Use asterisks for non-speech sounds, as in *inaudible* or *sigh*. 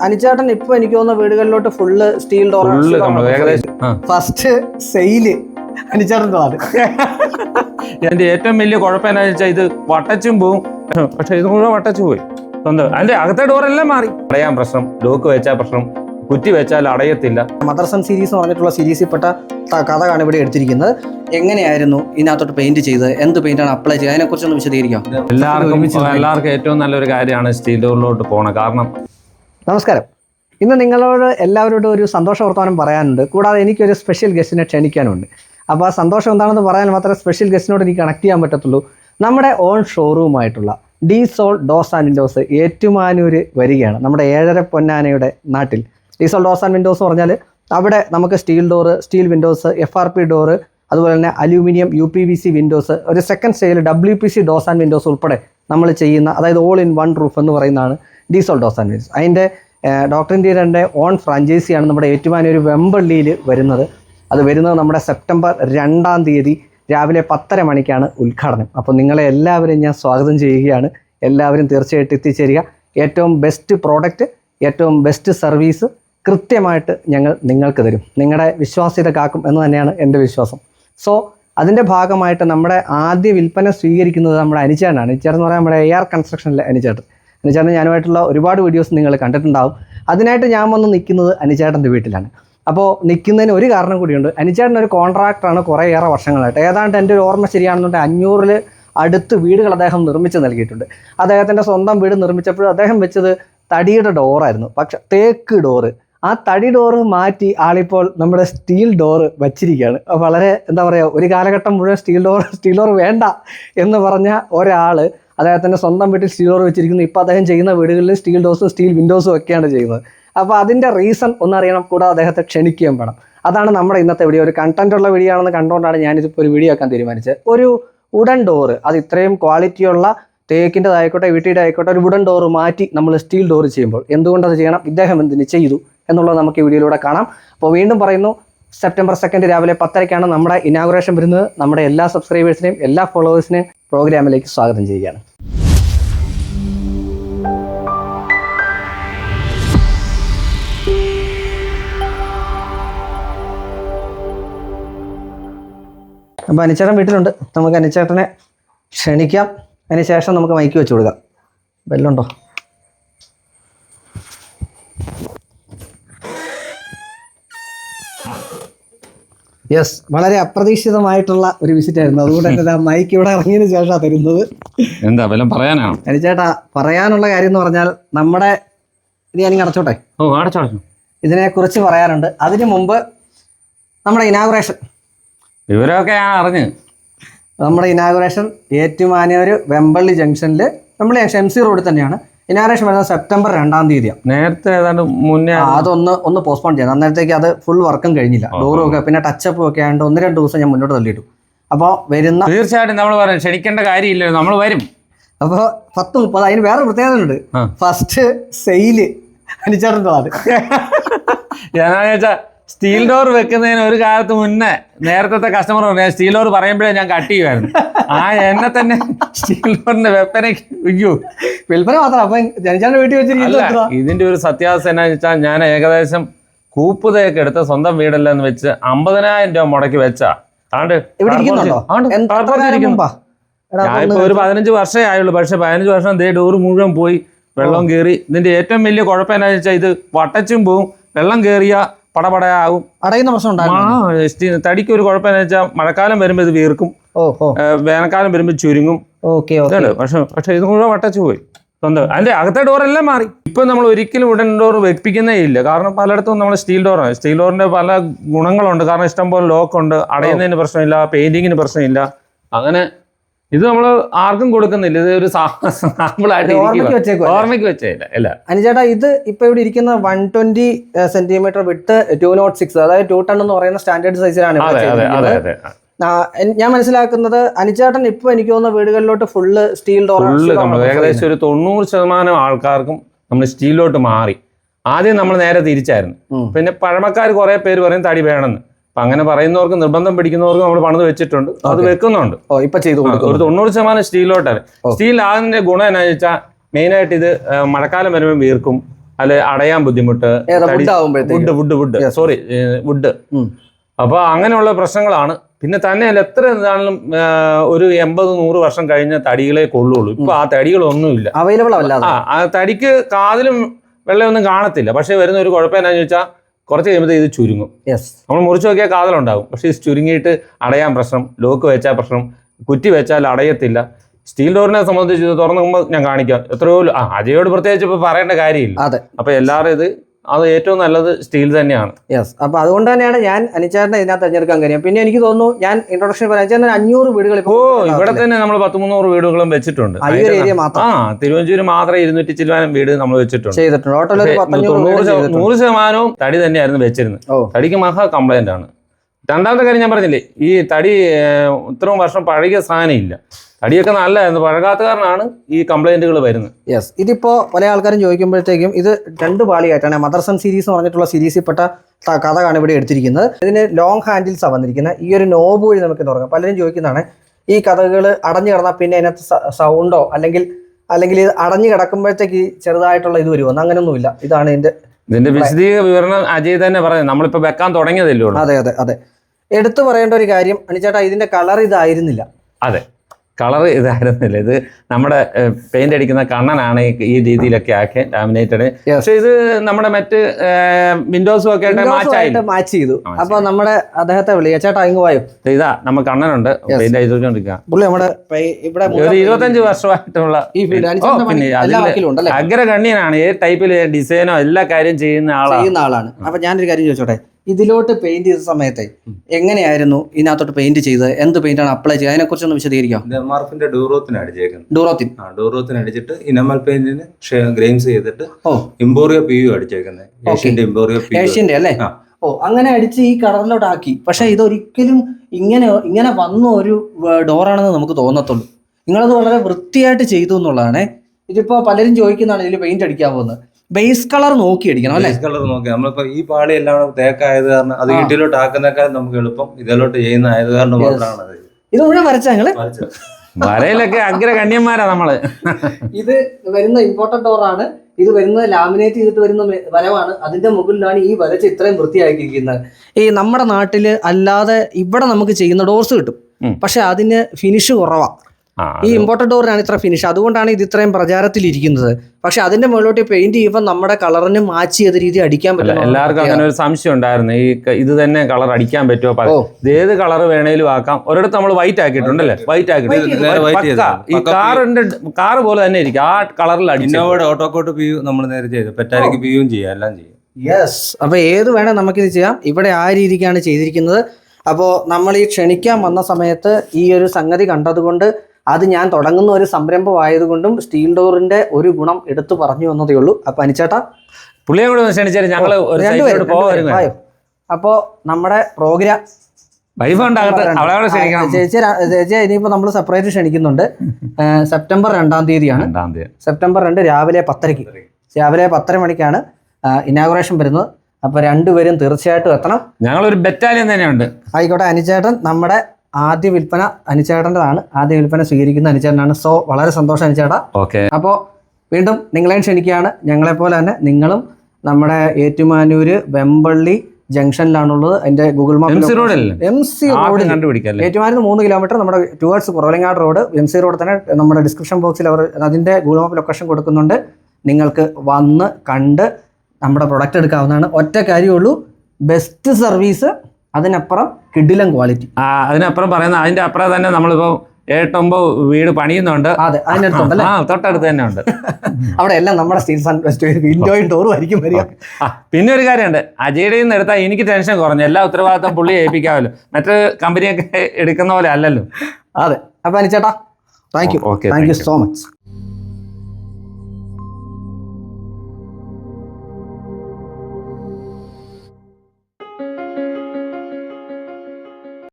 അനിച്ചേട്ടൻ ഇപ്പൊ എനിക്ക് തോന്നുന്ന വീടുകളിലോട്ട് full steel door first sale എന്റെ ഏറ്റവും വലിയ കുഴപ്പം എന്താണെന്ന് വെച്ചാൽ ഇത് വട്ടച്ചും പോവും. പക്ഷെ ഇത് മുഴുവൻ വട്ടച്ചു പോയി. സ്വന്തം. അതിന്റെ അകത്തെ ഡോറെല്ലാം മാറി. അടയാൻ പ്രശ്നം. ലോക്ക് വെച്ചാൽ പ്രശ്നം. കുറ്റി വെച്ചാൽ അടയത്തില്ല. മദർസൺ സീരീസ് എന്ന് പറഞ്ഞിട്ടുള്ള സീരീസിൽ പെട്ട കഥയാണ് ഇവിടെ എടുത്തിരിക്കുന്നത്. എങ്ങനെയായിരുന്നു ഇതിനകത്തോട്ട് പെയിന്റ് ചെയ്ത് എന്ത് പെയിന്റ് ആണ് അപ്ലൈ ചെയ്തത്? അതിനെക്കുറിച്ച് ഒന്ന് വിശദീകരിക്കാം. എല്ലാവർക്കും എല്ലാവർക്കും ഏറ്റവും നല്ലൊരു കാര്യമാണ് സ്റ്റീൽ ഡോറിലോട്ട് പോകണം കാരണം നമസ്കാരം. ഇന്ന് നിങ്ങളോട് എല്ലാവരോടും ഒരു സന്തോഷ വർത്തമാനം പറയാനുണ്ട്. കൂടാതെ എനിക്കൊരു സ്പെഷ്യൽ ഗസ്റ്റിനെ ക്ഷണിക്കാനുണ്ട്. അപ്പോൾ ആ സന്തോഷം എന്താണെന്ന് പറയാൻ മാത്രമേ സ്പെഷ്യൽ ഗസ്റ്റിനോട് എനിക്ക് കണക്ട് ചെയ്യാൻ പറ്റത്തുള്ളൂ. നമ്മുടെ own ഷോറൂമായിട്ടുള്ള D sole doors and windows Ettumanoor വരികയാണ്. നമ്മുടെ ഏഴര പൊന്നാനയുടെ നാട്ടിൽ. D sole doors and windows പറഞ്ഞാൽ അവിടെ നമുക്ക് steel door steel windows F R P door അതുപോലെ തന്നെ aluminium U P V C windows ഒരു സെക്കൻഡ് സ്റ്റേജിൽ W P C doors and windows ഉൾപ്പെടെ നമ്മൾ ചെയ്യുന്ന അതായത് ഓൾ ഇൻ വൺ റൂഫ് എന്ന് പറയുന്നതാണ് ഡീസോൾ ഡോസ് ആൻഡ് വിൻഡോസ് അതിന്റെ ഡോക്ടർ ഇന്ത്യയുടെ ഓൺ ഫ്രാഞ്ചൈസിയാണ് നമ്മുടെ ഏറ്റുമാനൂർ വെമ്പള്ളിയിൽ വരുന്നത്. അത് വരുന്നത് നമ്മുടെ സെപ്റ്റംബർ രണ്ടാം തീയതി രാവിലെ പത്തര മണിക്കാണ് ഉദ്ഘാടനം. അപ്പോൾ നിങ്ങളെ എല്ലാവരും ഞാൻ സ്വാഗതം ചെയ്യുകയാണ്. എല്ലാവരും തീർച്ചയായിട്ടും എത്തിച്ചേരുക. ഏറ്റവും ബെസ്റ്റ് പ്രോഡക്റ്റ് ഏറ്റവും ബെസ്റ്റ് സർവീസ് കൃത്യമായിട്ട് ഞങ്ങൾ നിങ്ങൾക്ക് തരും. നിങ്ങളുടെ വിശ്വാസ്യത കാക്കും എന്ന് തന്നെയാണ് എന്റെ വിശ്വാസം. സോ അതിന്റെ ഭാഗമായിട്ട് നമ്മുടെ ആദ്യ വിൽപ്പന സ്വീകരിക്കുന്നത് നമ്മുടെ അനിച്ചേട്ടനാണ് അനിച്ചേട്ടൻ എന്ന് പറയാൻ നമ്മുടെ എ ആർ കൺസ്ട്രക്ഷനിലെ അനിച്ചേട്ടൻ. അനിച്ചേട്ടൻ ഞാനുമായിട്ടുള്ള ഒരുപാട് വീഡിയോസ് നിങ്ങൾ കണ്ടിട്ടുണ്ടാവും. അതിനായിട്ട് ഞാൻ വന്ന് നിൽക്കുന്നത് അനുചേട്ടന്റെ വീട്ടിലാണ്. അപ്പോൾ നിൽക്കുന്നതിന് ഒരു കാരണം കൂടിയുണ്ട്. അനുചേട്ടൻ ഒരു കോൺട്രാക്ടറാണ് കുറേയേറെ വർഷങ്ങളായിട്ട്. ഏതാണ്ട് എന്റെ ഒരു ഓർമ്മ ശരിയാണെന്നുണ്ടെങ്കിൽ അഞ്ഞൂറിൽ അടുത്ത് വീടുകൾ അദ്ദേഹം നിർമ്മിച്ച് നൽകിയിട്ടുണ്ട്. അദ്ദേഹത്തിന്റെ സ്വന്തം വീട് നിർമ്മിച്ചപ്പോൾ അദ്ദേഹം വെച്ചത് തടിയുടെ ഡോറായിരുന്നു പക്ഷെ തേക്ക് ഡോറ് ആ തടി ഡോറ് മാറ്റി ആളിപ്പോൾ നമ്മുടെ സ്റ്റീൽ ഡോറ് വച്ചിരിക്കുകയാണ്. വളരെ എന്താ പറയുക ഒരു കാലഘട്ടം മുഴുവൻ സ്റ്റീൽ ഡോർ സ്റ്റീൽ ഡോർ വേണ്ട എന്ന് പറഞ്ഞ ഒരാൾ അദ്ദേഹത്തിന്റെ സ്വന്തം വീട്ടിൽ സ്റ്റീൽ ഡോർ വെച്ചിരിക്കുന്നു. ഇപ്പോൾ അദ്ദേഹം ചെയ്യുന്ന വീടുകളിൽ സ്റ്റീൽ ഡോസും സ്റ്റീൽ വിൻഡോസും ഒക്കെയാണ് ചെയ്യുന്നത്. അപ്പോൾ അതിന്റെ റീസൺ ഒന്നറിയണം കൂടാതെ അദ്ദേഹത്തെ ക്ഷണിക്കുകയും വേണം. അതാണ് നമ്മുടെ ഇന്നത്തെ വീഡിയോ ഒരു കണ്ടന്റ് ഉള്ള വീഡിയോ ആണെന്ന് കണ്ടുകൊണ്ടാണ് ഞാനിതിപ്പോൾ ഒരു വീഡിയോ ആക്കാൻ തീരുമാനിച്ചത്. ഒരു ഉടൻ ഡോറ് അത് ഇത്രയും ക്വാളിറ്റിയുള്ള തേക്കിന്റെതായിക്കോട്ടെ വീട്ടിന്റെ ആയിക്കോട്ടെ ഒരു വുഡൻ ഡോറ് മാറ്റി നമ്മൾ സ്റ്റീൽ ഡോറ് ചെയ്യുമ്പോൾ എന്തുകൊണ്ടത് ചെയ്യണം ഇദ്ദേഹം എന്തിന് ചെയ്തു എന്നുള്ളത് നമുക്ക് ഈ വീഡിയോയിലൂടെ കാണാം. അപ്പോൾ വീണ്ടും പറയുന്നു സെപ്റ്റംബർ സെക്കൻഡ് രാവിലെ പത്തരയ്ക്കാണ് നമ്മുടെ ഇനാഗുറേഷൻ വരുന്നത്. നമ്മുടെ എല്ലാ സബ്സ്ക്രൈബേഴ്സിനെയും എല്ലാ ഫോളോവേഴ്സിനെയും പ്രോഗ്രാമിലേക്ക് സ്വാഗതം ചെയ്യുകയാണ്. അപ്പോൾ അനിച്ചേട്ടൻ വീട്ടിലുണ്ട്. നമുക്ക് അനിച്ചേട്ടനെ ക്ഷണിക്കാം. അതിന് ശേഷം നമുക്ക് മൈക്ക് വെച്ച് കൊടുക്കാം. ബെല്ലുണ്ടോ? യെസ് വളരെ അപ്രതീക്ഷിതമായിട്ടുള്ള ഒരു വിസിറ്റ് ആയിരുന്നു. അതുകൊണ്ട് തന്നെ മൈക്ക് ഇവിടെ ഇറങ്ങിയതിന് ശേഷമാണ് തരുന്നത്. എന്താ വല്ലതും പറയാനാണ് അനിച്ചേട്ടാ പറയാനുള്ള കാര്യം എന്ന് പറഞ്ഞാൽ നമ്മുടെ ഇത് ഞാൻ അടച്ചോട്ടെ? ഓ അടച്ചടച്ചു. ഇതിനെക്കുറിച്ച് പറയാനുണ്ട്. അതിനു മുമ്പ് നമ്മുടെ ഇനാഗുറേഷൻ വിവരമൊക്കെ ഞാൻ അറിഞ്ഞ്. നമ്മുടെ ഇനാഗുറേഷൻ ഏറ്റുമാനൂർ വെമ്പള്ളി ജംഗ്ഷനിൽ നമ്മൾ എം സി റോഡിൽ തന്നെയാണ്. ഇനാഗുറേഷൻ വരുന്നത് സെപ്റ്റംബർ രണ്ടാം തീയതിയാണ് നേരത്തെ ഏതാണ്ട് മുന്നേ അതൊന്ന് ഒന്ന് പോസ്റ്റ്പോൺ ചെയ്യണം അന്നേരത്തേക്ക് അത് ഫുൾ വർക്കും കഴിഞ്ഞില്ല. ഡോറും ഒക്കെ പിന്നെ ടച്ചപ്പും ഒക്കെ ആയതുകൊണ്ട് ഒന്ന് രണ്ട് ദിവസം ഞാൻ മുന്നോട്ട് തള്ളിയിട്ടു. അപ്പോൾ വരുന്ന തീർച്ചയായിട്ടും നമ്മൾ പറയാം ക്ഷണിക്കേണ്ട കാര്യമില്ല നമ്മൾ വരും. അപ്പോൾ പത്ത് മുപ്പത് അതിന് വേറെ പ്രത്യേകത ഉണ്ട്. ഫസ്റ്റ് സെയിൽ അനിച്ചേട്ടന്റെതാണ് ഞാനാന്ന് വെച്ചാ സ്റ്റീൽ ഡോർ വെക്കുന്നതിന് ഒരു കാലത്ത് മുന്നേ നേരത്തെ കസ്റ്റമർ പറഞ്ഞു സ്റ്റീൽ ഡോർ പറയുമ്പോഴേ ഞാൻ കട്ട് ചെയ്യുമായിരുന്നു ആ എന്നെ തന്നെ സ്റ്റീൽ ഡോറിന്റെ വെപ്പനയ്ക്ക് അയ്യോ. വിൽപ്പന മാത്രം. അപ്പം വീട്ടിൽ ഇതിന്റെ ഒരു സത്യാവസ്ഥ എന്നാന്ന് വെച്ചാൽ ഞാൻ ഏകദേശം കൂപ്പുതയൊക്കെ എടുത്ത് സ്വന്തം വീടല്ലെന്ന് വെച്ച് അമ്പതിനായിരം രൂപ മുടക്കി വെച്ചാ. ആണ്ട് ഞാനിപ്പോ ഒരു പതിനഞ്ച് വർഷമേ ആയുള്ളൂ. പക്ഷെ പതിനഞ്ച് വർഷം ദേ ഡോറ് മുഴുവൻ പോയി വെള്ളം കയറി ഇതിന്റെ ഏറ്റവും വലിയ കുഴപ്പം എന്നാന്ന് വെച്ചാൽ ഇത് വട്ടച്ചും പോവും വെള്ളം കയറിയ പടപടയാകും. അടയുന്ന പ്രശ്നം തടിക്ക് ഒരു കുഴപ്പം എന്ന് വെച്ചാൽ മഴക്കാലം വരുമ്പോൾ ഇത് വീർക്കും. വേനൽക്കാലം വരുമ്പോൾ ചുരുങ്ങും. ഓക്കെ പക്ഷെ പക്ഷെ ഇത് മുഴുവൻ വട്ടച്ചു പോയി. സ്വന്തം അതിന്റെ അകത്തെ ഡോറെല്ലാം മാറി. ഇപ്പൊ നമ്മൾ ഒരിക്കലും ഉടൻ ഡോർ വെപ്പിക്കുന്നേ ഇല്ല. കാരണം പലയിടത്തും നമ്മൾ സ്റ്റീൽ ഡോറാണ് സ്റ്റീൽ ഡോറിന്റെ പല ഗുണങ്ങളുണ്ട്. കാരണം ഇഷ്ടംപോലെ ലോക്ക് ഉണ്ട്. അടയുന്നതിന് പ്രശ്നമില്ല പെയിന്റിങ്ങിന് പ്രശ്നമില്ല. അങ്ങനെ ഇത് നമ്മൾ ആർക്കും കൊടുക്കുന്നില്ല. ഇത് ഒരു ഓർമ്മയ്ക്ക് ഓർമ്മയ്ക്ക് അല്ല അനുചേട്ടാ ഇത് ഇപ്പൊ ഇവിടെ ഇരിക്കുന്ന വൺ ട്വന്റി സെന്റിമീറ്റർ വിട്ട് ടു നോട്ട് സിക്സ് അതായത് ടു ടൺ എന്ന് പറയുന്ന സ്റ്റാൻഡേർഡ് സൈസിലാണ് ഞാൻ മനസ്സിലാക്കുന്നത് അനുചേട്ടൻ ഇപ്പൊ എനിക്ക് തോന്നുന്ന വീടുകളിലോട്ട് ഫുള്ള് സ്റ്റീൽ ഡോർ ഏകദേശം ഒരു തൊണ്ണൂറ് ശതമാനം ആൾക്കാർക്കും നമ്മൾ സ്റ്റീലിലോട്ട് മാറി. ആദ്യം നമ്മൾ നേരെ തിരിച്ചായിരുന്നു. പിന്നെ പഴമക്കാർ കുറെ പേര് പറയും തടി വേണമെന്ന്. അപ്പൊ അങ്ങനെ പറയുന്നവർക്ക് നിർബന്ധം പിടിക്കുന്നവർക്ക് നമ്മൾ പണിത് വെച്ചിട്ടുണ്ട്. അത് വെക്കുന്നുണ്ട്. ഇപ്പൊ ചെയ്തു ഒരു തൊണ്ണൂറ് ശതമാനം സ്റ്റീലോട്ടാണ്. സ്റ്റീൽ ആകുന്നതിന്റെ ഗുണം എന്നാന്ന് വെച്ചാൽ മെയിൻ ആയിട്ട് ഇത് മഴക്കാലം വരുമ്പോൾ വീർക്കും അല്ലെ അടയാൻ ബുദ്ധിമുട്ട് wood wood wood. Sorry wood. അപ്പൊ അങ്ങനെയുള്ള പ്രശ്നങ്ങളാണ്. പിന്നെ തന്നെയല്ല എത്ര എന്താണെങ്കിലും ഒരു എൺപത് നൂറ് വർഷം കഴിഞ്ഞ തടികളെ കൊള്ളുള്ളൂ. ഇപ്പൊ ആ തടികളൊന്നുമില്ല. അവൈലബിൾ അല്ല ആ തടിക്ക് കാതിലും വെള്ളമൊന്നും കാണത്തില്ല. പക്ഷെ വരുന്ന ഒരു കുഴപ്പം എന്താണെന്ന് ചോദിച്ചാൽ കുറച്ച് കഴിയുമ്പോൾ ഇത് ചുരുങ്ങും. യെസ് നമ്മൾ മുറിച്ച് നോക്കിയാൽ കാതലുണ്ടാകും പക്ഷേ ഇത് ചുരുങ്ങിയിട്ട് അടയാൻ പ്രശ്നം ലോക്ക് വെച്ചാൽ പ്രശ്നം കുറ്റി വെച്ചാൽ അടയത്തില്ല. സ്റ്റീൽ ഡോറിനെ സംബന്ധിച്ച് തുറന്നു തുറന്നുമ്പോൾ ഞാൻ കാണിക്കാം. എത്രയോ ആ അജയോട് പ്രത്യേകിച്ച് ഇപ്പോൾ പറയേണ്ട കാര്യമില്ല. അതെ. അപ്പോൾ എല്ലാവരും ഇത് അത് ഏറ്റവും നല്ലത് സ്റ്റീൽ തന്നെയാണ്. യെസ് അപ്പൊ അതുകൊണ്ട് തന്നെയാണ് ഞാൻ അനിച്ചേട്ടനെ ഇതിനകത്ത് തിരഞ്ഞെടുക്കാൻ കഴിയും പിന്നെ എനിക്ക് തോന്നുന്നു ഞാൻ ഇൻട്രൊഡക്ഷൻ പറയാൻ അഞ്ഞൂറ് വീടുകൾ ഓ ഇവിടെ തന്നെ നമ്മൾ പത്ത് മുന്നൂറ് വീടുകളും വെച്ചിട്ടുണ്ട്. ആ, തിരുവഞ്ചൂര് മാത്രം ഇരുന്നൂറ്റി ചില്ലുവാനും വീട് നമ്മൾ വെച്ചിട്ടുണ്ട്. ചെയ്തിട്ടുണ്ട്. ടോട്ടൽ നൂറ് ശതമാനവും തടി തന്നെയായിരുന്നു വെച്ചിരുന്നത്. തടിക്ക് മഹാ കംപ്ലൈന്റ് ആണ്. രണ്ടാമത്തെ കാര്യം ഞാൻ പറഞ്ഞില്ലേ ഈ തടി ഇത്രയും വർഷം പഴകിയ സാധനം ഇല്ല. തടിയൊക്കെ നല്ലതായിരുന്നു പഴകാത്ത കാരണമാണ് ഈ കംപ്ലൈന്റുകൾ വരുന്നത്. യെസ് ഇതിപ്പോ പല ആൾക്കാരും ചോദിക്കുമ്പോഴത്തേക്കും ഇത് രണ്ട് പാളിയായിട്ടാണ് മദർസൺ സീരീസ് എന്ന് പറഞ്ഞിട്ടുള്ള സീരീസിൽപ്പെട്ട കഥയാണ് ഇവിടെ എടുത്തിരിക്കുന്നത്. ഇതിന് ലോങ് ഹാൻഡിൽസ് ആണ് വന്നിരിക്കുന്നത്. ഈ ഒരു നോബ് വഴി നമുക്ക് തുടങ്ങാം പലരും ചോദിക്കുന്നതാണ് ഈ കഥകൾ അടഞ്ഞു കിടന്നാൽ പിന്നെ അതിനകത്ത് സൗണ്ടോ അല്ലെങ്കിൽ അല്ലെങ്കിൽ ഇത് അടഞ്ഞു കിടക്കുമ്പോഴത്തേക്ക് ചെറുതായിട്ടുള്ള ഇത് വരുമോ അങ്ങനെയൊന്നുമില്ല ഇതാണ് ഇതിന്റെ ഇതിന്റെ വിശദീക വിവരണം അജയ് തന്നെ പറഞ്ഞു. നമ്മളിപ്പോ വെക്കാൻ തുടങ്ങിയതല്ലേ അതെ അതെ അതെ. എടുത്തു പറയേണ്ട ഒരു കാര്യം അനിച്ചേട്ടാ ഇതിന്റെ കളർ ഇതായിരുന്നില്ല. അതെ. കളർ ഇതായിരുന്നില്ല. ഇത് നമ്മുടെ പെയിന്റ് അടിക്കുന്ന കണ്ണനാണ് ഈ- രീതിയിലൊക്കെ ആക്കി ലാമിനേറ്റഡ് പക്ഷെ ഇത് നമ്മുടെ മറ്റ് വിൻഡോസും ഒക്കെ ആയിട്ട് മാച്ച് ചെയ്തു. Match അപ്പൊ നമ്മുടെ അദ്ദേഹത്തെ ചേട്ടാ ഇങ്ങ് വായോ ഇതാ നമ്മ കണ്ണനുണ്ട്. പെയിന്റ് അടിച്ചുകൊണ്ടിരിക്കുക പുള്ളി നമ്മുടെ ഇവിടെ ഒരു ഇരുപത്തഞ്ച് വർഷമായിട്ടുള്ള അഗ്രഗണ്യനാണ്. ഏത് ടൈപ്പിൽ ഡിസൈനോ എല്ലാ കാര്യം ചെയ്യുന്ന ആളാണ്. അപ്പൊ ഞാനൊരു കാര്യം ചോദിച്ചോട്ടെ? ഇതിലോട്ട് പെയിന്റ് ചെയ്ത സമയത്തെ എങ്ങനെയായിരുന്നു ഇതിനകത്തോട്ട് പെയിന്റ് ചെയ്തത്? എന്ത് പെയിന്റ് ആണ് അപ്ലൈ ചെയ്തത്? അതിനെ കുറിച്ച് ഒന്ന് വിശദീകരിക്കാം. ഡെൻമാർക്കിന്റെ ഡൂറോത്തിന് അടിച്ചേക്കുന്നത് ഡൂറോത്തിൻ. ആ ഡൂറോത്തിന് അടിച്ചിട്ട് ഇനമൽ പെയിന്റിന് ഗ്രെയിംസ് ചെയ്തിട്ട് ഓ. ഇമ്പോറിയോ പി യു അടിച്ചേക്കുന്നത്. ഏഷ്യന്റെ ഇമ്പോറിയോ പി ഏഷ്യന്റെ അല്ലേ? ഓ അങ്ങനെ അടിച്ച് ഈ കളറിലോട്ട് ആക്കി പക്ഷെ ഇതൊരിക്കലും ഇങ്ങനെ ഇങ്ങനെ വന്ന ഒരു ഡോറാണെന്ന് നമുക്ക് തോന്നത്തുള്ളൂ. നിങ്ങളത് വളരെ വൃത്തിയായിട്ട് ചെയ്തു എന്നുള്ളതാണ്. ഇതിപ്പോ പലരും ചോദിക്കുന്നതാണ് ഇതിൽ പെയിന്റ് അടിക്കാൻ പോകുന്നത്. ബേസ് കളർ നോക്കി അടിക്കണം അല്ലേ കളർ നോക്കി നമ്മളിപ്പോ ഈ പാളി എല്ലാം തേക്കായത് കാരണം അത്. വീട്ടിലോട്ട് ആക്കുന്നേക്കാൾ നമുക്ക് എളുപ്പം ഇതിലോട്ട് ചെയ്യുന്ന ആയത് കാരണം മാത്രമാണ് ഇത് മുഴുവൻ വരച്ച ഞങ്ങൾ വരയിലൊക്കെ വരയിലൊക്കെ അഗ്രഗണ്യന്മാരാ നമ്മൾ. ഇത് വരുന്ന ഇമ്പോർട്ടന്റ് ഡോറാണ് ഇത് വരുന്നത് ലാമിനേറ്റ് ചെയ്തിട്ട് വരുന്ന വരവാണ്. അതിന്റെ മുകളിലാണ് ഈ വരച്ച് ഇത്രയും വൃത്തിയാക്കിയിരിക്കുന്നത്. ഈ നമ്മുടെ നാട്ടിൽ അല്ലാതെ ഇവിടെ നമുക്ക് ചെയ്യുന്ന ഡോർസ് കിട്ടും. പക്ഷെ അതിന് ഫിനിഷ് കുറവാ. ആ, ഈ ഇമ്പോർട്ടഡ് ഡോറിനാണ് ഇത്ര ഫിനിഷ് അതുകൊണ്ടാണ് ഇത് ഇത്രയും പ്രചാരത്തിലിരിക്കുന്നത്. പക്ഷെ അതിന്റെ മുകളിലോട്ട് പെയിന്റ് ചെയ്യുമ്പോൾ നമ്മുടെ കളറിന് മാച്ച് ചെയ്ത രീതി അടിക്കാൻ അല്ല, പറ്റില്ല എല്ലാവർക്കും അങ്ങനെ ഒരു സംശയം ഉണ്ടായിരുന്നു. ഈ ഇത് തന്നെ കളർ അടിക്കാൻ പറ്റുമോ? ഇത് ഏത് കളർ വേണേലും ആക്കാം. ഒരിടത്ത് നമ്മൾ വൈറ്റ് വൈറ്റ് ആക്കിയിട്ടുണ്ട്. നേരെ white പക്ക. ഈ കാറിന്റെ കാറ് പോലെ തന്നെ ഇരിക്കും. ആ കളറിൽ ഇന്നോവയുടെ ഓട്ടോക്കോട്ട് പി നമ്മൾ നേരെ ചെയ്തു. പെറ്റാലിക്ക് പിയും ചെയ്യാം. എല്ലാം ചെയ്യും. യെസ് അപ്പൊ ഏത് വേണേ നമുക്കിത് ചെയ്യാം. ഇവിടെ ആ രീതിക്കാണ് ചെയ്തിരിക്കുന്നത്. അപ്പോൾ നമ്മൾ ഈ ക്ഷണിക്കാൻ വന്ന സമയത്ത് ഈ ഒരു സംഗതി കണ്ടതുകൊണ്ട് അത് ഞാൻ തുടങ്ങുന്ന ഒരു സംരംഭമായതുകൊണ്ടും സ്റ്റീൽ ഡോറിന്റെ ഒരു ഗുണം എടുത്തു പറഞ്ഞു വന്നതേ ഉള്ളൂ. അപ്പൊ അനിച്ചേട്ടാ. പുള്ളിയെ കൂടെ ക്ഷണിച്ചാൽ അപ്പോൾ നമ്മുടെ പ്രോഗ്രാം വൈഫ് ഉണ്ടാകട്ടെ അവളെ കൂടെ ക്ഷണിക്കണം. ചേച്ചി ര- നമ്മൾ സെപ്പറേറ്റ് ക്ഷണിക്കുന്നുണ്ട്. സെപ്റ്റംബർ രണ്ടാം തീയതിയാണ്. സെപ്റ്റംബർ രണ്ട് രാവിലെ പത്തരയ്ക്ക്. രാവിലെ പത്തര മണിക്കാണ് ഇനാഗുറേഷൻ വരുന്നത്. അപ്പൊ രണ്ടുപേരും തീർച്ചയായിട്ടും എത്തണം. ഞങ്ങളൊരു ബറ്റാലിയൻ തന്നെയുണ്ട്. ആയിക്കോട്ടെ അനിച്ചേട്ടൻ നമ്മുടെ ആദ്യ വിൽപ്പന അനിച്ചേട്ടന്റെതാണ്. ആദ്യ വിൽപ്പന സ്വീകരിക്കുന്ന അനുചേടനാണ് സോ വളരെ സന്തോഷം അനുചേടാ ഓക്കെ. അപ്പോൾ വീണ്ടും നിങ്ങളെയും ക്ഷണിക്കുകയാണ്. ഞങ്ങളെപ്പോലെ തന്നെ നിങ്ങളും നമ്മുടെ ഏറ്റുമാനൂര് വെമ്പള്ളി ജംഗ്ഷനിലാണുള്ളത്. അതിന്റെ Google M C map M C road Ettumanoor മൂന്ന് കിലോമീറ്റർ നമ്മുടെ towards Kuravilangad road M C road തന്നെ നമ്മുടെ ഡിസ്ക്രിപ്ഷൻ ബോക്സിൽ അവർ അതിന്റെ ഗൂഗിൾ മാപ്പ് ലൊക്കേഷൻ കൊടുക്കുന്നുണ്ട്. നിങ്ങൾക്ക് വന്ന് കണ്ട് നമ്മുടെ പ്രൊഡക്റ്റ് എടുക്കാവുന്നതാണ്. ഒറ്റ കാര്യമുള്ളൂ ബെസ്റ്റ് സർവീസ് അതിനപ്പുറം കിഡിലം ക്വാളിറ്റി ആ അതിനപ്പുറം പറയുന്ന അതിന്റെ അപ്പുറം തന്നെ നമ്മളിപ്പോ ഏട്ടൊമ്പത് വീട് പണിയുന്നുണ്ട്. അതെ അതിനടുത്തുണ്ടല്ലേ ആ തൊട്ടടുത്ത് തന്നെ ഉണ്ട് *laughs* അവിടെ എല്ലാം നമ്മുടെ സ്റ്റീൽ വിൻഡോയും ഡോറും ആയിരിക്കും വരിക. പിന്നെ ഒരു കാര്യമുണ്ട്. അജയുടെ നിന്ന് എടുത്താൽ എനിക്ക് ടെൻഷൻ കുറഞ്ഞു. എല്ലാ ഉത്തരവാദിത്തം പുള്ളി ഏൽപ്പിക്കാമല്ലോ. മറ്റു കമ്പനിയൊക്കെ എടുക്കുന്ന പോലെ അല്ലല്ലോ. അതെ. അപ്പൊ അനിച്ചേട്ടാ thank you okay thank you so much